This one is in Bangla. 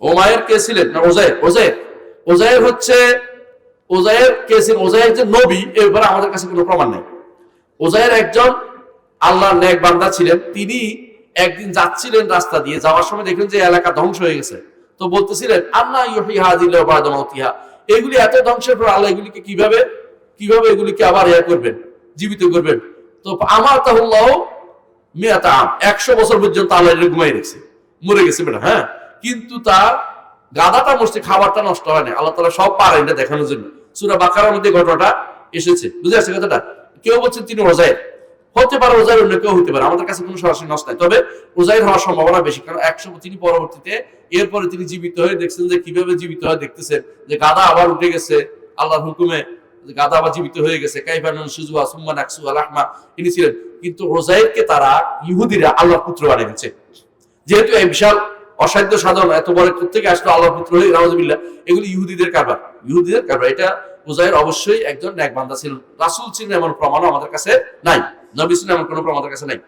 ওমায়ের কে ছিলেন? না, ওজায়ের। ওজায়ের। ওজায়ের হচ্ছে, ওজায়ের কে ছিলেন? ওজায়ের যে নবী, এর ব্যাপারে আমাদের কাছে কোনো প্রমাণ নেই। ওজায়ের একজন আল্লাহর নেক বান্দা ছিলেন। তিনি একদিন যাচ্ছিলেন রাস্তা দিয়ে, যাওয়ার সময় দেখলেন যে এলাকা ধ্বংস হয়ে গেছে। তো বলতেছিলেন, আন্না ইউহি হাদিল বাদামাউতিহা এগুলি এত ধ্বংসের পর আল্লাহ এগুলিকে কীভাবে কীভাবে এগুলিকে আবার ইয়া করবেন, জীবিত করবেন? তো আমার তাহুল্লাহ মিয়াতা আম। একশো বছর পর্যন্ত আল্লাহ ঘুমাই রেখেছে। মরে গেছে বেটা হ্যাঁ? কিন্তু তার গাদাটা মরছে, খাবারটা নষ্ট হয় না আল্লাহ তালা সব পারেন এটা দেখানোর জন্য। সুরা বাকারার মধ্যে ঘটনাটা এসেছে। বুঝে আসছে কথাটা? কেউ বলছেন তিনি ওজায়ের হতে পারে ওজায়ের অন্য কেউ হতে পারে। আমাদের কাছে কোনো সরাসরি নষ্ট নাই। তবে ওজায়ের হওয়ার সম্ভাবনা বেশি। কারণ একশো তিনি পরবর্তীতে এরপরে তিনি জীবিত হয়ে দেখছেন যে কীভাবে জীবিত হয়ে দেখতেছেন যে গাদা আবার উঠে গেছে আল্লাহর হুকুমে। গাদা আবার জীবিত হয়ে গেছে। কাইফানুন সুজুয়া সুম্মান আকসু আলাহমা ইনি ছিলেন। কিন্তু ওজাইরকে তারা ইহুদিরা আল্লাহর পুত্র বানিয়েছে যেহেতু এই বিশাল অসাধ্য সাধন, এত বড় থেকে আসলো আল্লাহ পুত্র হয়ে রাউজবিল্লা এগুলি ইহুদিদের কারবার। ইহুদিদের কারবার, এটা উজাইর অবশ্যই একজন ন্যাক বান্দা ছিলেন রাসুল ছিলেন এমন প্রমাণও আমাদের কাছে নাই। নবী ছিলেন এমন কোনো প্রমাণ আমাদের কাছে নাই।